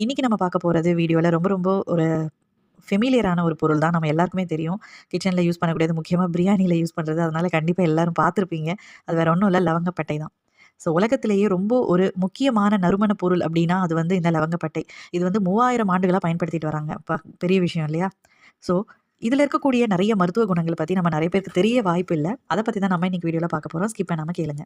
இன்றைக்கி நம்ம பார்க்க போகிறது வீடியோவில் ரொம்ப ரொம்ப ஒரு ஃபெமிலியரான ஒரு பொருள் தான். நம்ம எல்லாருக்குமே தெரியும். கிச்சனில் யூஸ் பண்ணக்கூடியது முக்கியமாக பிரியாணியில் யூஸ் பண்ணுறது அதனால கண்டிப்பாக எல்லோரும் பார்த்துருப்பீங்க. அது வேறு ஒன்றும் இல்லை லவங்கப்பட்டை தான். ஸோ உலகத்திலேயே ரொம்ப ஒரு முக்கியமான நறுமண பொருள் அப்படின்னா அது வந்து இந்த லவங்கப்பட்டை. இது வந்து மூவாயிரம் ஆண்டுகளாக பயன்படுத்திட்டு வராங்க. இப்போ பெரிய விஷயம் இல்லையா? ஸோ இதில் இருக்கக்கூடிய நிறைய மருத்துவ குணங்களை பற்றி நம்ம நிறைய பேருக்கு தெரிய வாய்ப்பு இல்லை அதை பற்றி தான் நம்ம இன்றைக்கி வீடியோவில் பார்க்க போகிறோம் ஸ்கிப் பண்ணாமல் கேளுங்க.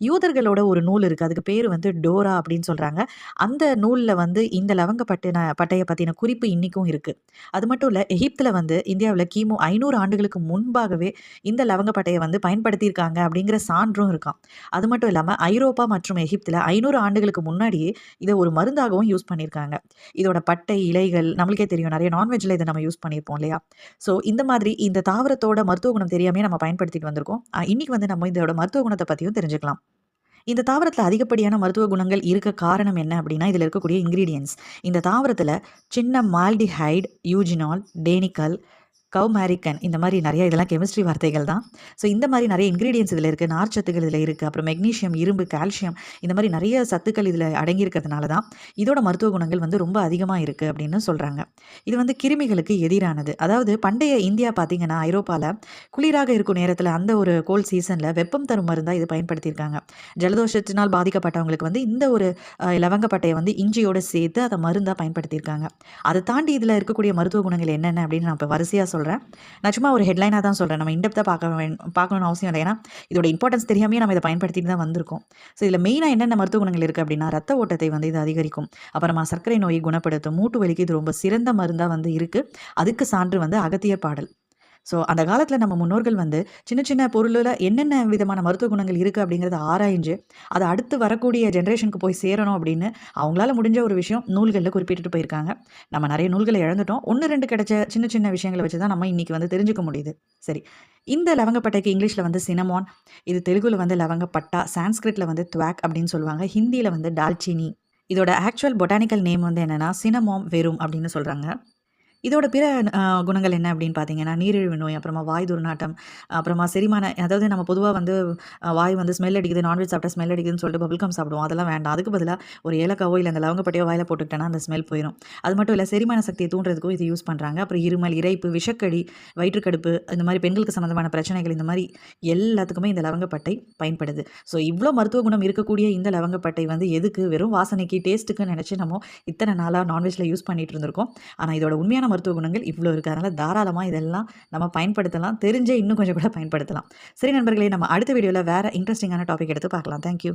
யூதர்களோட ஒரு நூல் இருக்குது அதுக்கு பேர் வந்து டோரா அப்படின்னு சொல்கிறாங்க அந்த நூலில் வந்து இந்த லவங்க பட்டின பட்டையை பற்றின குறிப்பு இன்றைக்கும் இருக்குது அது மட்டும் இல்லை எகிப்தில் வந்து இந்தியாவில் கிமு ஐநூறு ஆண்டுகளுக்கு முன்பாகவே இந்த லவங்க பட்டையை வந்து பயன்படுத்தியிருக்காங்க அப்படிங்கிற சான்றும் இருக்கான் அது மட்டும் இல்லாமல் ஐரோப்பா மற்றும் எகிப்தில் ஐநூறு ஆண்டுகளுக்கு முன்னாடியே இதை ஒரு மருந்தாகவும் யூஸ் பண்ணியிருக்காங்க. இதோட பட்டை, இலைகள் நம்மளுக்கே தெரியும். நிறைய நான்வெஜ்ல இதை நம்ம யூஸ் பண்ணியிருப்போம் இல்லையா? ஸோ இந்த மாதிரி இந்த தாவரத்தோட மருத்துவ குணம் தெரியாமே நம்ம பயன்படுத்திட்டு வந்திருக்கோம். அ இன்னைக்கு வந்து நம்ம இதோட மருத்துவ குணத்தை பற்றியும் தெரிஞ்சுக்கலாம். இந்த தாவரத்தில் அதிகப்படியான மருத்துவ குணங்கள் இருக்க காரணம் என்ன அப்படின்னா இதில் இருக்கக்கூடிய இன்க்ரீடியன்ஸ் இந்த தாவரத்தில் சின்ன மால்டிஹைட், யூஜினால், டேனிக்கல், கவ்மேரிக்கன் இந்த மாதிரி நிறைய இதெல்லாம் கெமிஸ்ட்ரி வார்த்தைகள் தான். ஸோ இந்த மாதிரி நிறைய இன்க்ரீடியன்ஸ் இதில் இருக்குது நார்ச்சத்துகள் இதில் இருக்குது அப்புறம் மெக்னீஷியம் இரும்பு, கால்சியம் இந்த மாதிரி நிறைய சத்துக்கள் இதில் அடங்கியிருக்கிறதுனால தான், இதோட மருத்துவ குணங்கள் வந்து ரொம்ப அதிகமாக இருக்குது அப்படின்னு சொல்கிறாங்க இது வந்து கிருமிகளுக்கு எதிரானது. அதாவது பண்டைய இந்தியா பார்த்தீங்கன்னா, ஐரோப்பாவில் குளிராக இருக்கும் நேரத்தில் அந்த ஒரு கோல்ட் சீசனில் வெப்பம் தரும் மருந்தாக இது பயன்படுத்தியிருக்காங்க. ஜலதோஷத்தினால் பாதிக்கப்பட்டவங்களுக்கு வந்து இந்த ஒரு லவங்கப்பட்டையை வந்து இஞ்சியோடு சேர்த்து அதை மருந்தாக பயன்படுத்தியிருக்காங்க. அதை தாண்டி இதில் இருக்கக்கூடிய மருத்துவ குணங்கள் என்னென்ன அப்படின்னு நான் இப்போ வரிசையாக சொல்கிறேன் நான் சும்மா ஒரு ஹெட்லைனாக தான் சொல்கிறேன் நம்ம இன்டெப்த்தாக பார்க்க வேணும் பார்க்கணும்னு அவசியம் இல்லை ஏன்னா, இதோட இம்பார்ட்டன்ஸ் தெரியாமே நம்ம இதை பயன்படுத்திட்டு தான் வந்திருக்கோம். ஸோ இதில் மெயினா என்னென்ன மருத்துவ குணங்கள் இருக்குது அப்படின்னா ரத்த ஓட்டத்தை வந்து இது அதிகரிக்கும். அப்புறமா சர்க்கரை நோயை குணப்படுத்தும். மூட்டு வலிக்கு இது ரொம்ப சிறந்த மருந்தாக வந்து இருக்குது அதுக்கு சான்று வந்து அகத்தியர் பாடல். ஸோ அந்த காலத்தில் நம்ம முன்னோர்கள் வந்து சின்ன சின்ன பொருளில் என்னென்ன விதமான மருத்துவ குணங்கள் இருக்குது அப்படிங்கிறத ஆராய்ஞ்சு, அதை அடுத்து வரக்கூடிய ஜென்ரேஷனுக்கு போய் சேரணும் அப்படின்னு அவங்களால முடிஞ்ச ஒரு விஷயம் நூல்களில் குறிப்பிட்டுட்டு போயிருக்காங்க. நம்ம நிறைய நூல்களை இழந்துட்டோம். 1, 2 கிடைச்ச சின்ன சின்ன விஷயங்களை வச்சு தான் நம்ம இன்றைக்கி வந்து தெரிஞ்சுக்க முடியுது. சரி. இந்த லவங்கப்பட்டைக்கு இங்கிலீஷில் வந்து சினமான், இது தெலுங்குல வந்து லவங்கப்பட்டா, சான்ஸ்கிரிட்டில் வந்து துவாக் அப்படின்னு சொல்லுவாங்க. ஹிந்தியில் வந்து டால்ச்சினி. இதோட ஆக்சுவல் பொட்டானிக்கல் நேம் வந்து என்னென்னா சினமோம் வெறும் அப்படின்னு சொல்கிறாங்க இதோட பிற குணங்கள் என்ன அப்படின்னு பார்த்தீங்கன்னா, நீரிழிவு நோய், அப்புறமா வாய் துர்நாட்டம் அப்புறமா செரிமான அதாவது நம்ம பொதுவாக வந்து வாய் வந்து ஸ்மெல் அடிக்குது, நான்வெஜ் சாப்பிட்டா ஸ்மெல் அடிக்குதுன்னு சொல்லிட்டு பபிள்கம் சாப்பிடுவோம். அதெல்லாம் வேண்டாம். அதுக்கு பதிலாக ஒரு ஏலக்காவோ, இல்லை அந்த லவங்கப்பட்டையோ வாயில் போட்டுக்கிட்டேன்னா அந்த ஸ்மெல் போயிடும் அது மட்டும் இல்லை செரிமான சக்தியை தூண்டுறதுக்கும் இது யூஸ் பண்ணுறாங்க அப்புறம் இருமல், இறைப்பு விஷக்கடி, வயிற்றுக்கடுப்பு இந்த மாதிரி பெண்களுக்கு சம்மந்தமான பிரச்சனைகள் இந்த மாதிரி எல்லாத்துக்குமே இந்த லவங்கப்பட்டை பயன்படுது. ஸோ இவ்வளோ மருத்துவ குணம் இருக்கக்கூடிய இந்த லவங்கப்பட்டை வந்து எதுக்கு வெறும் வாசனைக்கு, டேஸ்ட்டுக்குன்னு நினச்சி நம்ம இத்தனை நாளாக நான்வெஜ்ஜில் யூஸ் பண்ணிட்டு இருந்திருக்கோம். ஆனால் இதோட உண்மையான மருத்துவ குணங்கள் இவ்வளோ இருக்குது அதனால் தாராளமா இதெல்லாம் நம்ம பயன்படுத்தலாம். தெரிஞ்சே இன்னும் கொஞ்சம் கூட பயன்படுத்தலாம். சரி நண்பர்களே! நம்ம அடுத்த வீடியோவில் வேற இன்ட்ரெஸ்டிங்கான டாபிக் எடுத்து பார்க்கலாம். Thank you.